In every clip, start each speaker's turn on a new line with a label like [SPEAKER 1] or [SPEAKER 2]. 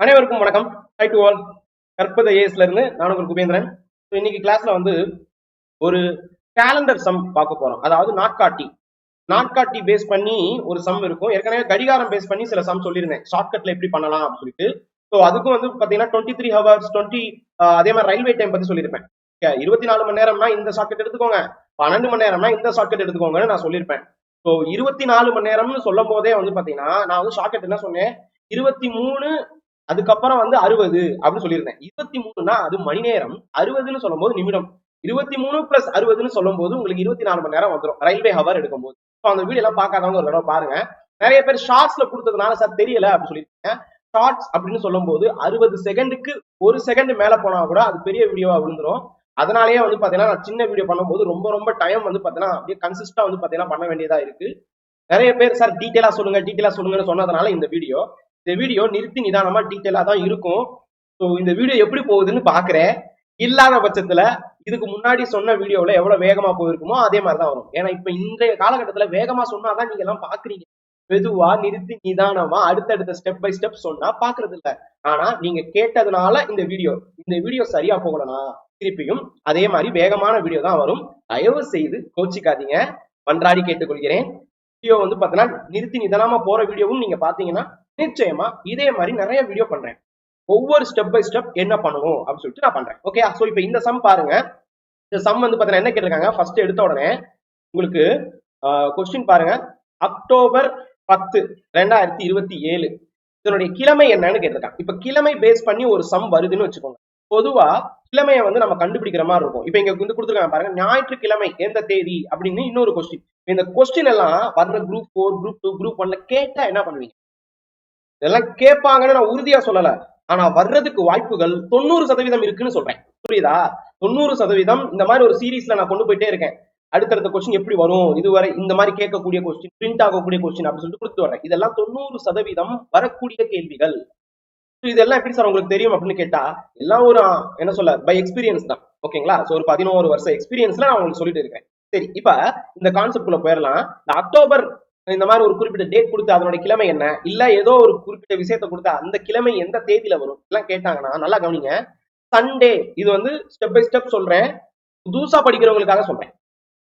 [SPEAKER 1] அனைவருக்கும் வணக்கம். Hi to all கற்பத ஏஸ்ல இருந்து நான் உங்கள் குபேந்திரன். ஸோ இன்னைக்கு கிளாஸ்ல வந்து ஒரு கேலண்டர் சம் பார்க்க போறோம். அதாவது நாட்காட்டி. நாட்காட்டி பேஸ் பண்ணி ஒரு சம் இருக்கும். ஏற்கனவே கடிகாரம் பேஸ் பண்ணி சில சம் சொல்லியிருந்தேன். ஷார்ட்கட்ல எப்படி பண்ணலாம் அப்படின்னு சொல்லிட்டு. ஸோ அதுக்கும் வந்து பாத்தீங்கன்னா டுவெண்ட்டி த்ரீ ஹவர்ஸ் டுவெண்ட்டி அதே மாதிரி ரயில்வே டைம் பத்தி சொல்லியிருப்பேன். இருபத்தி நாலு மணி நேரம்னா இந்த ஷார்ட்கட் எடுத்துக்கோங்க. பன்னெண்டு மணி நேரம்னா இந்த ஷார்ட்கட் எடுத்துக்கோங்கன்னு நான் சொல்லியிருப்பேன். ஸோ இருபத்தி நாலு மணி நேரம்னு சொல்லும் போதே வந்து பாத்தீங்கன்னா நான் வந்து ஷார்ட்கட் என்ன சொன்னேன்? இருபத்தி மூணு அதுக்கப்புறம் வந்து அறுபது அப்படின்னு சொல்லியிருந்தேன். இருபத்தி மூணுனா அது மணி நேரம். அறுபதுன்னு சொல்லும்போது நிமிடம். இருபத்தி மூணு பிளஸ் அறுபதுன்னு சொல்லும்போது உங்களுக்கு இருபத்தி நாலு மணி நேரம் வந்துடும் ரயில்வே ஹவர் எடுக்கும் போது ஸோ அந்த வீடியோ எல்லாம் பார்க்காதவங்க ஒரு தடவை பாருங்க. நிறைய பேர் ஷார்ட்ஸ்ல கொடுத்ததுனால சார் தெரியல அப்படின்னு சொல்லியிருக்கீங்க. ஷார்ட்ஸ் அப்படின்னு சொல்லும்போது அறுபது செகண்டுக்கு ஒரு செகண்ட் மேல போனா கூட அது பெரிய வீடியோவா விழுந்துரும். அதனாலேயே வந்து பாத்தீங்கன்னா நான் சின்ன வீடியோ பண்ணும்போது ரொம்ப ரொம்ப டைம் வந்து பாத்தீங்கன்னா அப்படியே கன்சிஸ்டா வந்து பாத்தீங்கன்னா பண்ண வேண்டியதா இருக்கு. நிறைய பேர் சார் டீட்டெயிலா சொல்லுங்க டீட்டெயிலா சொல்லுங்கன்னு சொன்னதுனால இந்த வீடியோ இந்த வீடியோ நிறுத்தி நிதானமா டீட்டெயிலா தான் இருக்கும். ஸோ இந்த வீடியோ எப்படி போகுதுன்னு பாக்குறேன். இல்லாத பட்சத்துல இதுக்கு முன்னாடி சொன்ன வீடியோல எவ்வளவு வேகமா போயிருக்குமோ அதே மாதிரி தான் வரும். ஏன்னா இப்ப இன்றைய காலகட்டத்துல வேகமா சொன்னாதான் நீங்க எல்லாம் பாக்குறீங்க. மெதுவா நிறுத்தி நிதானமா அடுத்தடுத்த ஸ்டெப் பை ஸ்டெப் சொன்னா பாக்குறது இல்ல. ஆனா நீங்க கேட்டதுனால இந்த வீடியோ இந்த வீடியோ சரியா போகலனா திருப்பியும் அதே மாதிரி வேகமான வீடியோ தான் வரும். தயவு செய்து கோச்சிக்காதீங்க. மன்றாடி கேட்டுக்கொள்கிறேன். வீடியோ வந்து பாத்தீங்கன்னா நிறுத்தி நிதானமா போற வீடியோவும் நீங்க பாத்தீங்கன்னா நிச்சயமா இதே மாதிரி நிறைய வீடியோ பண்றேன். ஒவ்வொரு ஸ்டெப் பை ஸ்டெப் என்ன பண்ணுவோம் அப்படின்னு சொல்லிட்டு நான் பண்றேன். ஓகே சோ இப்போ இந்த சம் பாருங்க. இந்த சம் வந்து பாத்தீங்கன்னா என்ன கேட்டிருக்காங்க? ஃபர்ஸ்ட் எடுத்த உடனே உங்களுக்கு கொஸ்டின் பாருங்க. அக்டோபர் பத்து ரெண்டாயிரத்தி இருபத்தி ஏழு. இதனுடைய கிழமை என்னன்னு கேட்டிருக்காங்க. இப்ப கிழமை பேஸ் பண்ணி ஒரு சம் வருதுன்னு வச்சுக்கோங்க. பொதுவா கிழமையை வந்து நம்ம கண்டுபிடிக்கிற மாதிரி இருக்கும். இப்ப இங்க வந்து கொடுத்துருக்காங்க பாருங்க. ஞாயிற்றுக்கிழமை எந்த தேதி அப்படின்னு இன்னொரு கொஸ்டின் இந்த கொஸ்டின் எல்லாம் வர்ற group four group two group ஒன்ல கேட்டா என்ன பண்ணுவீங்க? இதெல்லாம் கேட்பாங்கன்னு நான் உறுதியா சொல்லல. ஆனா வர்றதுக்கு வாய்ப்புகள் தொண்ணூறு சதவீதம் இருக்குன்னு சொல்றேன். புரியுதா? தொண்ணூறு சதவீதம் இந்த மாதிரி ஒரு சீரீஸ்ல நான் கொண்டு போயிட்டே இருக்கேன். அடுத்தடுத்த கொஸ்டின் எப்படி வரும்? இதுவரை இந்த மாதிரி கேட்கக்கூடிய கொஸ்டின் பிரிண்ட் ஆகக்கூடிய கொஸ்டின் அப்படின்னு சொல்லிட்டு கொடுத்து வரேன் இதெல்லாம் தொண்ணூறு சதவீதம் வரக்கூடிய கேள்விகள். இதெல்லாம் எப்படி சார் உங்களுக்கு தெரியும் அப்படின்னு கேட்டா எல்லாம் ஒரு என்ன சொல்ல பை எக்ஸ்பீரியன்ஸ் தான். ஓகேங்களா ஸோ ஒரு பதினோரு வருஷம் எக்ஸ்பீரியன்ஸ்ல நான் உங்களுக்கு சொல்லிட்டு இருக்கேன். சரி இப்ப இந்த கான்செப்ட் குள்ள போயிடலாம். இந்த அக்டோபர் இந்த மாதிரி ஒரு குறிப்பிட்ட டேட் கொடுத்து அதனோட கிழமை என்ன? இல்ல ஏதோ ஒரு குறிப்பிட்ட விஷயத்த கொடுத்தா அந்த கிழமை எந்த தேதியில வரும்? எல்லாம் கேட்டாங்கன்னா நல்லா கவனிங்க. சண்டே இது வந்து ஸ்டெப் பை ஸ்டெப் சொல்றேன். புதுசா படிக்கிறவங்களுக்காக சொல்றேன்.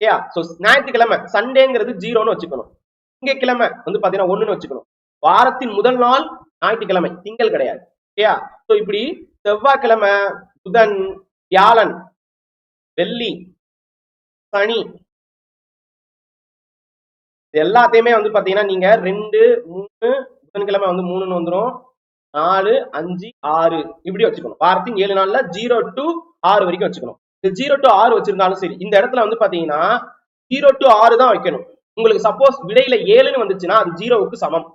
[SPEAKER 1] ஏயா சோ ஞாயிற்றுக்கிழமை சண்டேங்கிறது ஜீரோன்னு வச்சுக்கணும். திங்க கிழமை வந்து பாத்தீங்கன்னா ஒண்ணுன்னு வச்சுக்கணும். வாரத்தின் முதல் நாள் ஞாயிற்றுக்கிழமை திங்கள் கிடையாது. ஓகேயா சோ இப்படி செவ்வாய்க்கிழமை புதன் வியாழன் வெள்ளி சனி எல்லாத்தையுமே வந்து பாத்தீங்கன்னா நீங்க ரெண்டு மூணு புதன்கிழமை வந்து மூணுன்னு வந்துடும் நாலு அஞ்சு ஆறு. இப்படி வச்சுக்கணும். வாரத்தின் ஏழு நாள்ல ஜீரோ டு ஆறு வரைக்கும் வச்சுக்கணும். இந்த ஜீரோ டு ஆறு வச்சிருந்தாலும் சரி இந்த இடத்துல வந்து பாத்தீங்கன்னா ஜீரோ டு ஆறு தான் வைக்கணும். உங்களுக்கு சப்போஸ் விடையில ஏழுன்னு வந்துச்சுன்னா அது ஜீரோவுக்கு சமம்.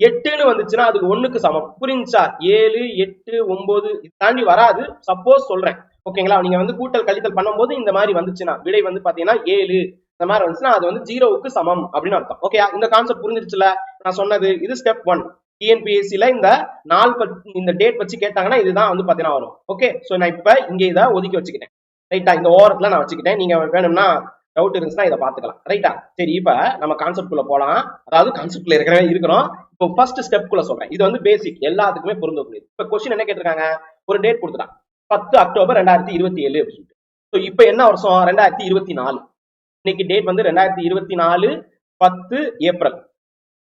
[SPEAKER 1] எட்டுன்னு வந்துச்சுன்னா அதுக்கு ஒண்ணுக்கு சமம். புரிஞ்சா ஏழு எட்டு ஒன்பது இது தாண்டி வராது. சப்போஸ் சொல்றேன். ஓகேங்களா நீங்க வந்து கூட்டல் கழித்தல் பண்ணும்போது இந்த மாதிரி வந்துச்சுன்னா விடை வந்து பாத்தீங்கன்னா ஏழு. இந்த மாதிரி வந்துச்சுன்னா அது வந்து ஜீரோவுக்கு சமம் அப்படின்னு அர்த்தம். ஓகே இந்த கான்செப்ட் புரிஞ்சிருச்சுல? நான் சொன்னது இது ஸ்டெப் ஒன் டிஎன்பிஎஸ்சியில இந்த நாள் பத்தி- இந்த டேட் வச்சு கேட்டாங்கன்னா இதுதான் வந்து பார்த்தீங்கன்னா வரும். ஓகே ஸோ நான் இப்போ இங்கே இதை ஒதுக்கி வச்சுக்கிட்டேன். ரைட்டா இந்த ஓரத்துல நான் வச்சுக்கிட்டேன். நீங்க வேணும்னா டவுட் இருந்துச்சுன்னா இதை பாத்துக்கலாம் ரைட்டா சரி இப்போ நம்ம கான்செப்ட் குள்ள போலாம். அதாவது கான்செப்ட்ல இருக்கிற இருக்கிறோம். இப்போ ஃபர்ஸ்ட் ஸ்டெப் குள்ள சொல்றேன். இது வந்து பேசிக் எல்லாத்துக்குமே பொருந்தக்கூடியது. இப்போ கொஸ்டின் என்ன கேட்டிருக்காங்க? ஒரு டேட் கொடுத்துட்டான். பத்து அக்டோபர் ரெண்டாயிரத்தி இருபத்தி ஏழு அப்படின்னு சொல்லிட்டு. ஸோ இப்போ என்ன வருஷம்? ரெண்டாயிரத்தி இருபத்தி நாலு. இன்னைக்கு டேட் வந்து ரெண்டாயிரத்தி இருபத்தி நாலு பத்து ஏப்ரல்.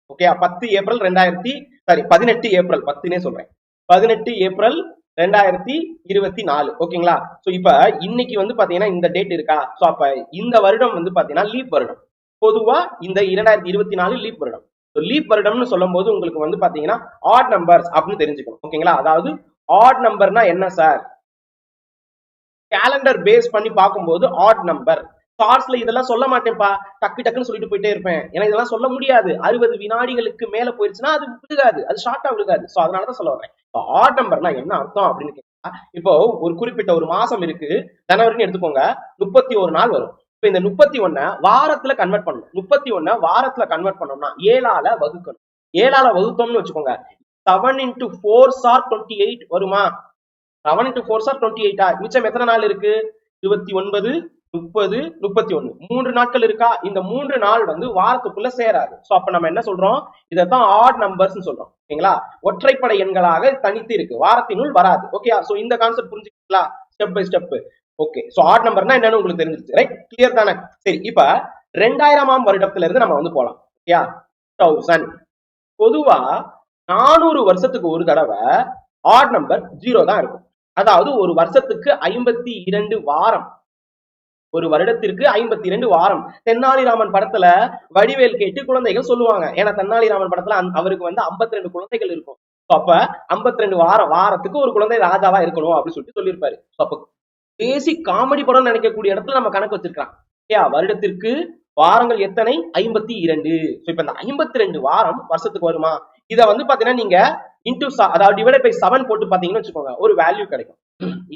[SPEAKER 1] ஓகே பத்து ஏப்ரல் ரெண்டாயிரத்தி சாரி பதினெட்டு ஏப்ரல் பத்துனே சொல்றேன். பதினெட்டு ஏப்ரல் ரெண்டாயிரத்தி இருபத்தி நாலு ஓகேங்களா ஸோ இப்ப இன்னைக்கு வந்து பாத்தீங்கன்னா இந்த டேட் இருக்கா? ஸோ அப்ப இந்த வருடம் வந்து பாத்தீங்கன்னா லீப் வருடம். பொதுவா இந்த இரண்டாயிரத்தி இருபத்தி நாலு லீப் வருடம். லீப் வருடம்னு சொல்லும் போது உங்களுக்கு வந்து பாத்தீங்கன்னா ஆட் நம்பர்ஸ் அப்படின்னு தெரிஞ்சுக்கணும் ஓகேங்களா அதாவது ஆட் நம்பர்னா என்ன சார் கேலண்டர் பேஸ் பண்ணி பார்க்கும்போது ஆட் நம்பர் ஷார்ட்ஸ்ல இதெல்லாம் சொல்ல மாட்டேன்ப்பா. டக்கு டக்குன்னு சொல்லிட்டு போயிட்டே இருப்பேன். ஏன்னா இதெல்லாம் சொல்ல முடியாது. அறுபது வினாடிகளுக்கு மேல போயிருச்சுன்னா அது விழுகாது. அது ஷார்ட்டா விழுகாது. சோ அதனாலதான் சொல்ல வரேன் இப்போ ஆட் நம்பர்னா என்ன அர்த்தம் அப்படின்னு கேட்டா இப்போ ஒரு குறிப்பிட்ட ஒரு மாசம் இருக்கு. ஜனவரின்னு எடுத்துக்கோங்க. முப்பத்தி ஒரு நாள் வரும். இப்போ இந்த முப்பத்தி ஒன்ன வாரத்துல கன்வெர்ட் பண்ணணும். முப்பத்தி ஒன்ன வாரத்துல கன்வெர்ட் பண்ணோம்னா ஏழால வகுக்கணும். ஏழால வகுத்தோம்னு வச்சுக்கோங்க. Seven into four sir twenty eight வருமா? Seven into four sir twenty எயிட்டா மிச்சம் எத்தனை நாள் இருக்கு? இருபத்தி ஒன்பது முப்பது முப்பத்தி ஒண்ணு மூன்று நாட்கள் இருக்கா? இந்த மூன்று நாள் வந்து வாரத்துக்குள்ள சேராது. சோ அப்ப நம்ம என்ன சொல்றோம்? இதைத்தான் ஆட் நம்பர்ஸ் சொல்றோம். ஓகேங்களா? ஒற்றைப்படை எண்களாக தனித்து இருக்கு. வாரத்தினுள் வராது. ஓகே சோ இந்த கான்செப்ட் புரிஞ்சுக்கலாம் step by step okay so odd நம்பர்னா என்னன்னு உங்களுக்கு தெரிஞ்சிருச்சு. ரைட் கிளியர் தானே? சரி இப்ப ரெண்டாயிரமாம் வருடத்துல இருந்து நம்ம வந்து போலாம். ஓகேயா தௌசண்ட் பொதுவா நானூறு வருஷத்துக்கு ஒரு தடவை ஆட் நம்பர் ஜீரோ தான் இருக்கும். அதாவது ஒரு வருஷத்துக்கு ஐம்பத்தி இரண்டு வாரம். ஒரு வருடத்திற்கு ஐம்பத்தி இரண்டு வாரம். தென்னாலிராமன் படத்துல வடிவேல் கேட்டு குழந்தைகள் சொல்லுவாங்க. ஏன்னா தென்னாலிராமன் படத்துல அவருக்கு வந்து 52 ரெண்டு குழந்தைகள் இருக்கும். அப்ப 52 ரெண்டு வாரம் வாரத்துக்கு ஒரு குழந்தை ராஜாவா இருக்கணும் அப்படின்னு சொல்லிட்டு சொல்லியிருப்பாரு. அப்ப பேசிக் காமெடி படம் நினைக்கக்கூடிய இடத்துல நம்ம கணக்கு வச்சிருக்கலாம். ஓகேயா வருடத்திற்கு வாரங்கள் எத்தனை? ஐம்பத்தி இரண்டு இப்ப இந்த ஐம்பத்தி ரெண்டு வாரம் வருஷத்துக்கு வருமா? இதை வந்து பாத்தீங்கன்னா நீங்க இன்டூ அதாவது டிவைட் பை செவன் போட்டு பாத்தீங்கன்னு வச்சுக்கோங்க. ஒரு வேல்யூ கிடைக்கும்.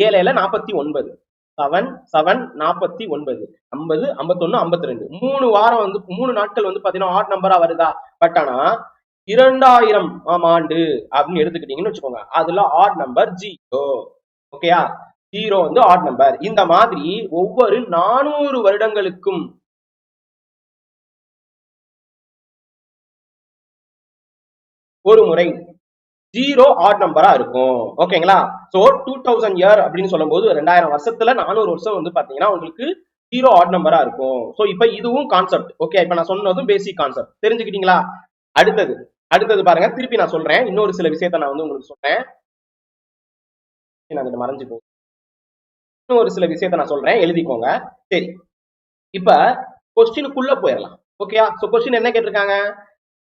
[SPEAKER 1] ஏழையில நாற்பத்தி ஒன்பது. செவன் செவன் நாற்பத்தி ஒன்பது. ஐம்பது ஐம்பத்தொன்னு ஐம்பத்தி ரெண்டு மூணு வாரம் வந்து மூணு நாட்கள் வந்து பாத்தீங்கன்னா ஆட் நம்பரா வருதா? பட் ஆனா இரண்டாயிரம் ஆம் ஆண்டு அப்படின்னு எடுத்துக்கிட்டீங்கன்னு வச்சுக்கோங்க. அதுல ஆட் நம்பர் ஜீரோ ஓகேயா ஜீரோ வந்து ஆட் நம்பர் இந்த மாதிரி ஒவ்வொரு நானூறு வருடங்களுக்கும் ஒரு முறை ஜீரோ ஆட் நம்பரா இருக்கும். ஓகேங்களா சோ டூ தௌசண்ட் இயர் அப்படின்னு சொல்லும்போது ரெண்டாயிரம் வருஷத்துல நானூறு வருஷம் வந்து பாத்தீங்கன்னா உங்களுக்கு ஜீரோ ஆட் நம்பரா இருக்கும். சோ இப்ப இதுவும் கான்செப்ட் ஓகே இப்ப நான் சொன்னதும் பேசிக் கான்செப்ட் தெரிஞ்சுக்கிட்டீங்களா? அடுத்தது. அடுத்தது பாருங்க திருப்பி நான் சொல்றேன். இன்னொரு சில விஷயத்த நான் வந்து உங்களுக்கு சொல்றேன். நான் மறைஞ்சு போகும் இன்னொரு சில விஷயத்த நான் சொல்றேன். எழுதிக்கோங்க. சரி. இப்ப கொஸ்டினுக்குள்ள போயிடலாம். ஓகேயா சோ கொஸ்டின் என்ன கேட்டிருக்காங்க?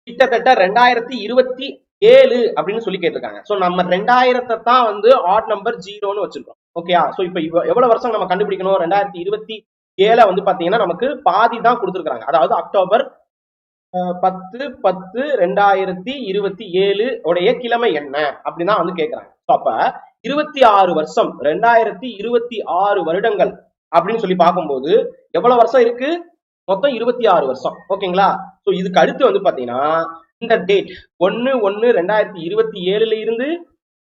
[SPEAKER 1] கிட்டத்தட்ட ரெண்டாயிரத்தி இருபத்தி ஏழு அப்படின்னு சொல்லி கேட்டிருக்காங்க. சோ நம்ம ரெண்டாயிரத்தை தான் வந்து ஆட் நம்பர் ஜீரோன்னு வச்சிருக்கோம். ஓகேயா சோ இப்ப எவ்வளவு வருஷம் நம்ம கண்டுபிடிக்கணும்? ரெண்டாயிரத்தி இருபத்தி ஏழை வந்து பாத்தீங்கன்னா நமக்கு பாதி தான் கொடுத்துருக்காங்க அதாவது அக்டோபர் அஹ், பத்து பத்து ரெண்டாயிரத்தி இருபத்தி ஏழு உடைய கிழமை என்ன? அப்படின்னு தான் வந்து கேக்குறாங்க. அப்ப இருபத்தி ஆறு வருஷம் ரெண்டாயிரத்தி இருபத்தி ஆறு வருடங்கள் அப்படின்னு சொல்லி பார்க்கும்போது எவ்வளவு வருஷம் இருக்கு? மொத்தம் இருபத்தி ஆறு வருஷம். ஓகேங்களா சோ இதுக்கு அடுத்து வந்து பாத்தீங்கன்னா இந்த டேட் ஒன்னு ஒன்னு ரெண்டாயிரத்தி இருபத்தி ஏழுல இருந்து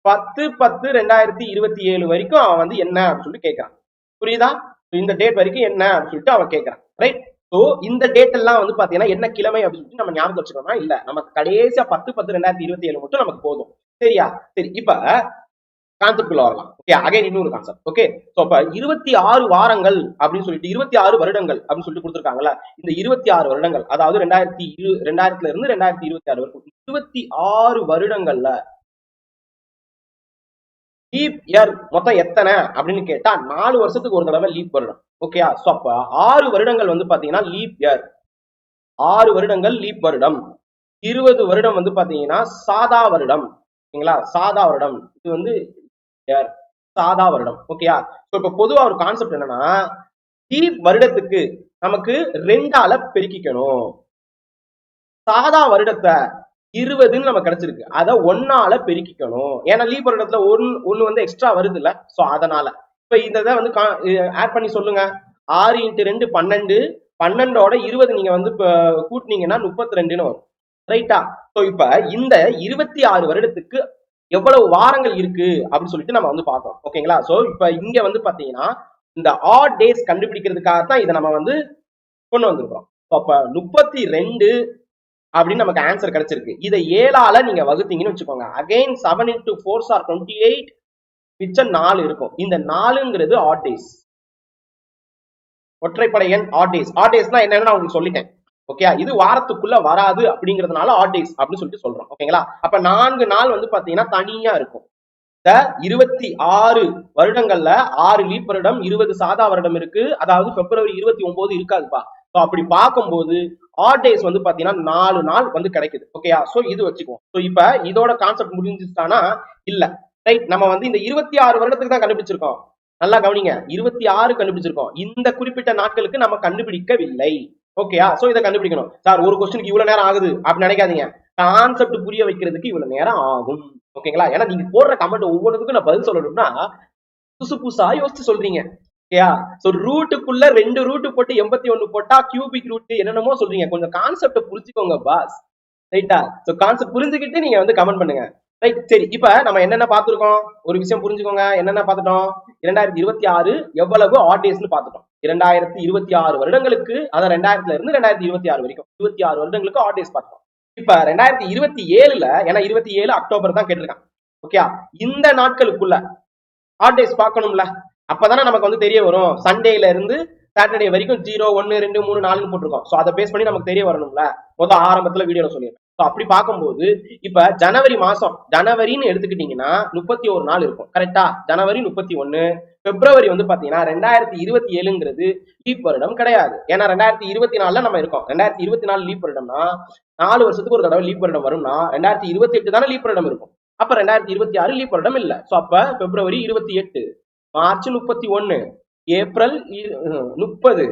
[SPEAKER 1] பத்து பத்து ரெண்டாயிரத்தி இருபத்தி ஏழு வரைக்கும் அவன் வந்து என்ன அப்படின்னு சொல்லிட்டு கேட்கறான். புரியுதா? இந்த டேட் வரைக்கும் என்ன அப்படின்னு சொல்லிட்டு அவன் கேட்கறான். ரைட் ஸோ இந்த டேட் எல்லாம் வந்து பாத்தீங்கன்னா என்ன கிழமை அப்படின்னு சொல்லிட்டு நம்ம ஞாபகம் வச்சுக்கணும்னா இல்ல. நமக்கு கடைசியா பத்து பத்து ரெண்டாயிரத்தி இருபத்தி ஏழு மட்டும் நமக்கு போதும். சரியா? சரி இப்ப கான்செப்ட்குள்ள வரலாம். ஓகே அகைன் இன்னொரு கான்செப்ட் ஓகே ஸோ அப்ப இருபத்தி ஆறு வாரங்கள் அப்படின்னு சொல்லிட்டு இருபத்தி ஆறு வருடங்கள் அப்படின்னு சொல்லிட்டு கொடுத்துருக்காங்கல்ல? இந்த இருபத்தி ஆறு வருடங்கள் அதாவது ரெண்டாயிரத்தி இரு ரெண்டாயிரத்துல இருந்து ரெண்டாயிரத்தி இருபத்தி ஆறு வரைக்கும் இருபத்தி ஆறு வருடங்கள்ல லீப் இயர் மொத்தம் எத்தனை அப்படின்னு கேட்டா நாலு வருஷத்துக்கு ஒரு தடவை லீப் வருடம். ஓகேயா ஸோ அப்ப ஆறு வருடங்கள் வந்து பாத்தீங்கன்னா லீப் இயர் ஆறு வருடங்கள் லீப் வருடம். இருபது வருடம் வந்து பாத்தீங்கன்னா சாதா வருடம். ஓகேங்களா சாதா வருடம். இது வந்து இயர் சாதா வருடம். ஓகேயா இப்ப பொதுவா ஒரு கான்செப்ட் என்னன்னா லீப் வருடத்துக்கு நமக்கு ரெண்டால பெருக்கிக்கணும். சாதா வருடத்தை இருபதுன்னு நமக்கு கிடைச்சிருக்கு. அத ஒன்னால பெருக்கிக்கணும். ஏன்னா லீப் வருடத்துல ஒன்னு ஒன்னு வந்து எக்ஸ்ட்ரா வருது இல்ல சோ அதனால. இப்ப இந்த இதை வந்து ஆட் பண்ணி சொல்லுங்க. ஆறு இன்ட்டு ரெண்டு பன்னெண்டு. பன்னெண்டோட இருபது நீங்க வந்து கூட்டினீங்கன்னா முப்பத்தி ரெண்டுன்னு வரும். ரைட்டா சோ இப்ப இந்த இருபத்தி ஆறு வருடத்துக்கு எவ்வளவு வாரங்கள் இருக்கு அப்படின்னு சொல்லிட்டு நம்ம வந்து பார்க்கோம் ஓகேங்களா? சோ இப்ப இங்க வந்து பாத்தீங்கன்னா இந்த ஆட் டேஸ் கண்டுபிடிக்கிறதுக்காக தான் இதை நம்ம வந்து கொண்டு வந்திருக்கிறோம். அப்ப முப்பத்தி ரெண்டு அப்படின்னு நமக்கு ஆன்சர் கிடைச்சிருக்கு. இதை ஏழால நீங்க வகுத்தீங்கன்னு வச்சுக்கோங்க. Again seven into four are twenty eight மிச்சம் நாலு இருக்கும். இந்த நாலுங்கிறது ஆட் டேஸ் ஒற்றைப்படை எண் ஆட் டேஸ் ஆட் டேஸ்னா என்னன்னு நான் உங்களுக்கு சொல்லிட்டேன். ஓகே இது வாரத்துக்குள்ள வராது அப்படிங்கிறதுனால ஆட் டேஸ் அப்படின்னு சொல்லிட்டு சொல்றோம். ஓகேங்களா அப்ப நான்கு நாள் வந்து பாத்தீங்கன்னா தனியா இருக்கும். இந்த இருபத்தி ஆறு வருடங்கள்ல ஆறு லீப் வருடம் இருபது சாதா வருடம் இருக்கு. அதாவது பிப்ரவரி இருபத்தி ஒன்பது இருக்காதுப்பா. ஸோ அப்படி பார்க்கும்போது ஆட் டேஸ் வந்து பாத்தீங்கன்னா நாலு நாள் வந்து கிடைக்குது. ஓகேயா ஸோ இது வச்சுக்குவோம். ஸோ இப்ப இதோட கான்செப்ட் முடிஞ்சிச்சுட்டானா இல்ல. ரைட் நம்ம வந்து இந்த இருபத்தி ஆறு வருடத்துக்கு தான் கண்டுபிடிச்சிருக்கோம். நல்லா கவனிங்க. இருபத்தி ஆறு கண்டுபிடிச்சிருக்கோம். இந்த குறிப்பிட்ட நாட்களுக்கு நம்ம கண்டுபிடிக்கவில்லை. ஓகேயா சோ இதை கண்டுபிடிக்கணும். சார் ஒரு கொஸ்டினுக்கு இவ்வளவு நேரம் ஆகுது அப்படின்னு நினைக்காதீங்க. கான்செப்ட் புரிய வைக்கிறதுக்கு இவ்வளவு நேரம் ஆகும். ஓகேங்களா ஏன்னா நீங்க போடுற கமெண்ட் ஒவ்வொன்றுக்கும் நான் பதில் சொல்லணும்னா புதுசு புதுசா யோசிச்சு சொல்றீங்க. ஓகேயா சோ ரூட்டுக்குள்ள ரெண்டு ரூட் போட்டு எண்பத்தி ஒண்ணு போட்டா கியூபிக் ரூட் என்னென்னமோ சொல்றீங்க. கொஞ்சம் கான்செப்ட புரிஞ்சுக்கோங்க பாஸ் ரைட்டா சோ கான்செப்ட் புரிஞ்சுக்கிட்டு நீங்க வந்து கமெண்ட் பண்ணுங்க. ரைட் சரி இப்ப நம்ம என்னென்ன பார்த்துருக்கோம்? ஒரு விஷயம் புரிஞ்சுக்கோங்க. என்னென்ன பார்த்துட்டோம்? இரண்டாயிரத்தி இருபத்தி ஆறு எவ்வளவு ஆட் பார்த்துட்டோம். இரண்டாயிரத்தி இருபத்தி ஆறு வருடங்களுக்கு அதான் ரெண்டாயிரத்துல இருந்து ரெண்டாயிரத்தி இருபத்தி ஆறு வரைக்கும். இருபத்தி ஆறு வருடங்களுக்கு ஆர்டேஸ் பார்த்தோம் இப்ப ரெண்டாயிரத்தி இருபத்தி ஏழுல ஏன்னா இருபத்தி ஏழு அக்டோபர் தான் கேட்டிருக்கான் ஓகே இந்த நாட்களுக்குள்ள ஆர்டேஸ் பார்க்கணும்ல? அப்பதானே நமக்கு வந்து தெரிய வரும். சண்டேல இருந்து சாட்டர்டே வரைக்கும் ஜீரோ ஒன்னு ரெண்டு மூணு நாலுன்னு போட்டிருக்கோம். ஸோ அதை பேஸ் பண்ணி நமக்கு தெரிய வரணும்ல? மொதல் ஆரம்பத்துல வீடியோல சொல்லியிருக்கேன். அப்படி பார்க்கும்போது இப்ப ஜனவரி மாசம் ஜனவரின்னு எடுத்துக்கிட்டீங்கன்னா முப்பத்தி ஒரு நாள் இருக்கும். கரெக்டா ஜனவரி முப்பத்தி ஒன்னு பிப்ரவரி வந்து பாத்தீங்கன்னா ரெண்டாயிரத்தி இருபத்தி ஏழுங்கிறது லீப் வருடம் கிடையாது. ஏன்னா ரெண்டாயிரத்தி இருபத்தி நாலுல நம்ம இருக்கோம். ரெண்டாயிரத்தி இருபத்தி நாலு லீப் வருடம்னா நாலு வருஷத்துக்கு ஒரு தடவை லீப் வருடம் வரும்னா ரெண்டாயிரத்தி இருபத்தி எட்டு தானே லீப் வருடம் இருக்கும். அப்ப ரெண்டாயிரத்தி இருபத்தி ஆறு லீப் வருடம் இல்ல. சோ அப்ப பிப்ரவரி இருபத்தி எட்டு மார்ச் முப்பத்தி ஒன்னு ஏப்ரல் முப்பது.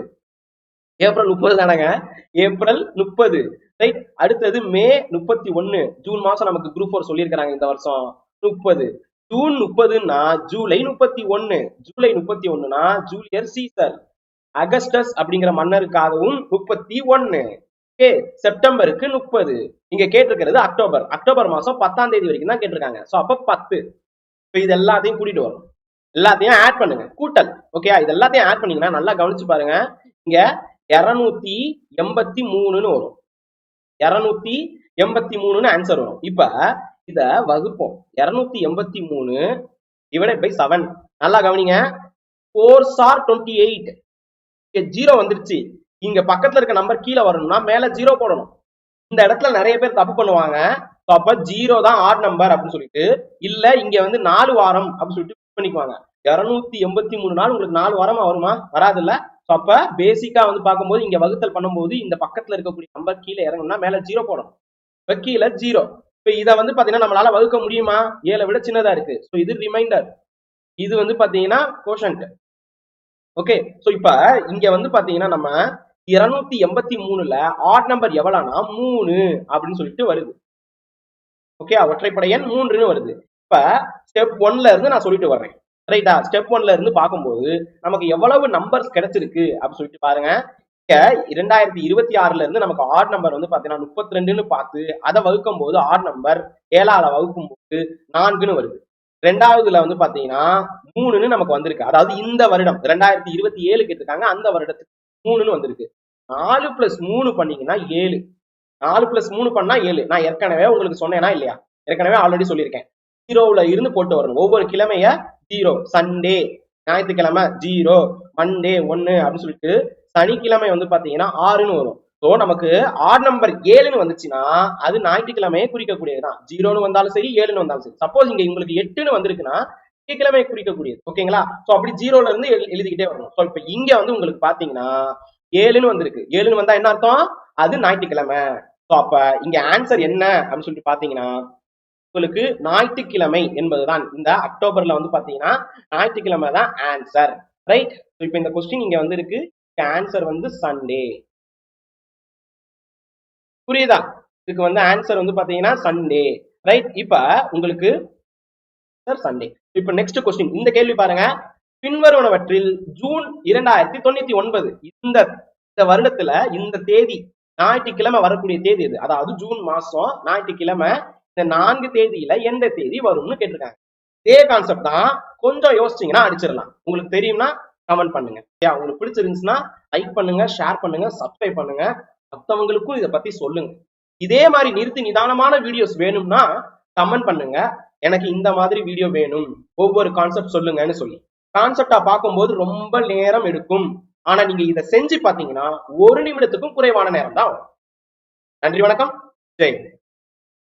[SPEAKER 1] ஏப்ரல் முப்பது தானங்க? ஏப்ரல் முப்பது. ரைட் அடுத்தது மே முப்பத்தி ஒன்னு ஜூன் மாசம் நமக்கு குரூப் ஃபோர் சொல்லியிருக்கிறாங்க இந்த வருஷம். முப்பது. ஜூன் முப்பதுன்னா ஜூலை முப்பத்தி ஒன்னு ஜூலை முப்பத்தி ஒன்னுனா ஜூலியர் சீசர் அகஸ்டஸ் அப்படிங்கிற மன்னருக்காகவும் முப்பத்தி ஒன்னு. ஓகே? செப்டம்பருக்கு முப்பது. இங்க கேட்டிருக்கிறது அக்டோபர். அக்டோபர் மாசம் பத்தாம் தேதி வரைக்கும் தான் கேட்டிருக்காங்க. ஸோ அப்ப பத்து. இப்போ இது எல்லாத்தையும் கூட்டிட்டு வரும். எல்லாத்தையும் ஆட் பண்ணுங்க. கூட்டல். ஓகே இது எல்லாத்தையும் ஆட் பண்ணீங்கன்னா நல்லா கவனிச்சு பாருங்க. இங்க இருநூத்தி எண்பத்தி மூணுன்னு வரும். இரநூத்தி எண்பத்தி மூணுன்னு ஆன்சர் வரும். இப்ப இத வகுப்போம். இரநூத்தி எண்பத்தி மூணு டிவைடட் பை செவன் நல்லா கவனிங்க. Four sir twenty eight zero வந்துருச்சு. இங்க பக்கத்துல இருக்க நம்பர் கீழே வரணும்னா மேல ஜீரோ போடணும். இந்த இடத்துல நிறைய பேர் தப்பு பண்ணுவாங்க. அப்ப ஜீரோ தான் ஆட் நம்பர் அப்படின்னு சொல்லிட்டு இல்ல இங்க வந்து நாலு வாரம் அப்படின்னு சொல்லிட்டு பண்ணிக்குவாங்க. இருநூத்தி எண்பத்தி மூணு நாள் உங்களுக்கு நாலு வாரமா வருமா? வராது ஸோ அப்போ பேசிக்காக வந்து பார்க்கும்போது இங்கே வகுத்தல் பண்ணும்போது இந்த பக்கத்தில் இருக்கக்கூடிய நம்பர் கீழே இறங்கணும்னா மேலே ஜீரோ போடணும். இப்போ கீழே ஜீரோ இப்போ இதை வந்து பார்த்தீங்கன்னா நம்மளால வகுக்க முடியுமா? ஏழை விட சின்னதாக இருக்கு. ஸோ இது ரிமைண்டர் இது வந்து பார்த்தீங்கன்னா கோஷன்ட் ஓகே ஸோ இப்போ இங்கே வந்து பார்த்தீங்கன்னா நம்ம இருநூத்தி எண்பத்தி மூணுல ஆட் நம்பர் எவ்வளோனா மூணு அப்படின்னு சொல்லிட்டு வருது. ஓகே ஒற்றைப்படை எண் மூன்றுன்னு வருது. இப்ப ஸ்டெப் ஒன்ல இருந்து நான் சொல்லிட்டு வர்றேன். ரைட்டா ஸ்டெப் ஒன்ல இருந்து பார்க்கும்போது நமக்கு எவ்வளவு நம்பர்ஸ் கிடைச்சிருக்கு அப்படின்னு சொல்லிட்டு பாருங்க. இரண்டாயிரத்தி இருபத்தி ஆறுல இருந்து நமக்கு ஆட் நம்பர் வந்து பாத்தீங்கன்னா முப்பத்தி ரெண்டுன்னு பார்த்து அதை வகுக்கும் போது ஆட் நம்பர் ஏழால வகுக்கும் போது நான்குன்னு வருது. ரெண்டாவதுல வந்து பாத்தீங்கன்னா மூணுன்னு நமக்கு வந்திருக்கு. அதாவது இந்த வருடம் ரெண்டாயிரத்தி இருபத்தி ஏழு கேட்டிருக்காங்க அந்த வருடத்துக்கு மூணுன்னு வந்திருக்கு. நாலு பிளஸ் மூணு பண்ணீங்கன்னா ஏழு. நாலு பிளஸ் மூணு பண்ணா ஏழு. நான் ஏற்கனவே உங்களுக்கு சொன்னேனா இல்லையா? ஏற்கனவே ஆல்ரெடி சொல்லியிருக்கேன். ஜீரோவுல இருந்து போட்டு வரணும். ஒவ்வொரு கிழமைய ஜீரோ சண்டே ஞாயிற்றுக்கிழமை ஜீரோ மண்டே ஒன்னு அப்படின்னு சொல்லிட்டு சனிக்கிழமை வந்து பார்த்தீங்கன்னா ஆறுன்னு வரும். ஸோ நமக்கு ஆட் நம்பர் ஏழுன்னு வந்துச்சுன்னா அது ஞாயிற்றுக்கிழமையை குறிக்கக்கூடியதுதான். ஜீரோன்னு வந்தாலும் சரி ஏழுன்னு வந்தாலும் சரி. சப்போஸ் இங்க உங்களுக்கு எட்டுன்னு வந்திருக்குன்னா கிழமை குறிக்கக்கூடியது. ஓகேங்களா ஸோ அப்படி ஜீரோல இருந்து எழுதிக்கிட்டே வரணும். ஸோ இப்போ இங்க வந்து உங்களுக்கு பாத்தீங்கன்னா ஏழுன்னு வந்திருக்கு. ஏழுன்னு வந்தா என்ன அர்த்தம்? அது ஞாயிற்றுக்கிழமை. ஸோ அப்ப இங்க ஆன்சர் என்ன அப்படின்னு சொல்லிட்டு பாத்தீங்கன்னா உங்களுக்கு ஞாயிற்றுக்கிழமை என்பதுதான். இந்த அக்டோபர்ல வந்து பாத்தீங்கன்னா ஞாயிற்றுக்கிழமை தான் ஆன்சர் ரைட் இப்போ இந்த கொஸ்டின் இங்க வந்து இருக்கு. ஆன்சர் வந்து சண்டே புரியுதா? இதுக்கு வந்து ஆன்சர் வந்து பாத்தீங்கன்னா சண்டே ரைட் இப்ப உங்களுக்கு சார் சண்டே இப்ப நெக்ஸ்ட் கொஸ்டின் இந்த கேள்வி பாருங்க. பின்வருவனவற்றில் ஜூன் இரண்டாயிரத்தி தொண்ணூத்தி ஒன்பது இந்த இந்த வருடத்துல இந்த தேதி ஞாயிற்றுக்கிழமை வரக்கூடிய தேதி இது அதாவது ஜூன் மாசம் ஞாயிற்றுக்கிழமை இந்த நான்கு தேதியில எந்த தேதி வரும்னு கேட்டிருக்காங்க. இதே கான்செப்ட் தான் கொஞ்சம் யோசிச்சீங்கன்னா அடிச்சிடலாம். உங்களுக்கு தெரியும்னா கமெண்ட் பண்ணுங்க. உங்களுக்கு பிடிச்சிருந்துச்சுன்னா லைக் பண்ணுங்க ஷேர் பண்ணுங்க சப்ஸ்கிரைப் பண்ணுங்க. மற்றவங்களுக்கும் இதை பத்தி சொல்லுங்க. இதே மாதிரி நிறுத்தி நிதானமான வீடியோஸ் வேணும்னா கமெண்ட் பண்ணுங்க. எனக்கு இந்த மாதிரி வீடியோ வேணும். ஒவ்வொரு கான்செப்ட் சொல்லுங்கன்னு சொல்லி. கான்செப்டா பார்க்கும்போது ரொம்ப நேரம் எடுக்கும். ஆனா நீங்க இதை செஞ்சு பாத்தீங்கன்னா ஒரு நிமிடத்துக்கும் குறைவான நேரம் தான் நன்றி வணக்கம். ஜெய்.